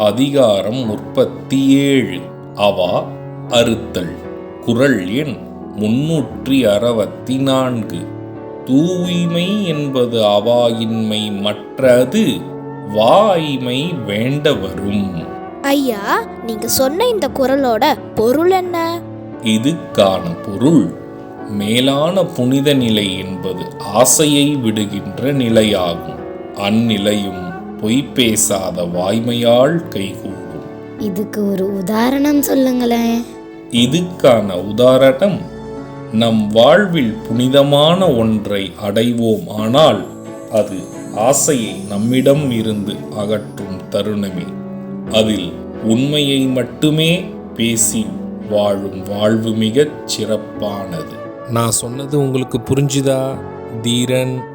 அதிகாரம் முப்பத்தி ஏழு. அவா அறுத்தல். குரல் எண் முன்னூற்றி அறுபத்தி நான்கு. தூய்மை என்பது அவாயின்மை மற்றது வாய்மை வேண்ட வரும் ஐயா நீங்க சொன்ன இந்த குரலோட பொருள் என்ன? இதுக்கான பொருள். மேலான புனித நிலை என்பது ஆசையை விடுகின்ற நிலையாகும். அந்நிலையும் பொய் பேசாத வாய்மையால் கைகூடும் இதுக்கு ஒரு உதாரணம் சொல்லுங்களேன். இதுக்கான உதாரணம் நம் வாழ்வில் புனிதமான ஒன்றை அடைவோம் ஆனால் அது ஆசையை நம்மிடம் இருந்து அகற்றும் தருணமே. அதில் உண்மையை மட்டுமே பேசி வாழும் வாழ்வு மிகச் சிறப்பானது. நான் சொன்னது உங்களுக்கு புரிஞ்சுதா? தீரன்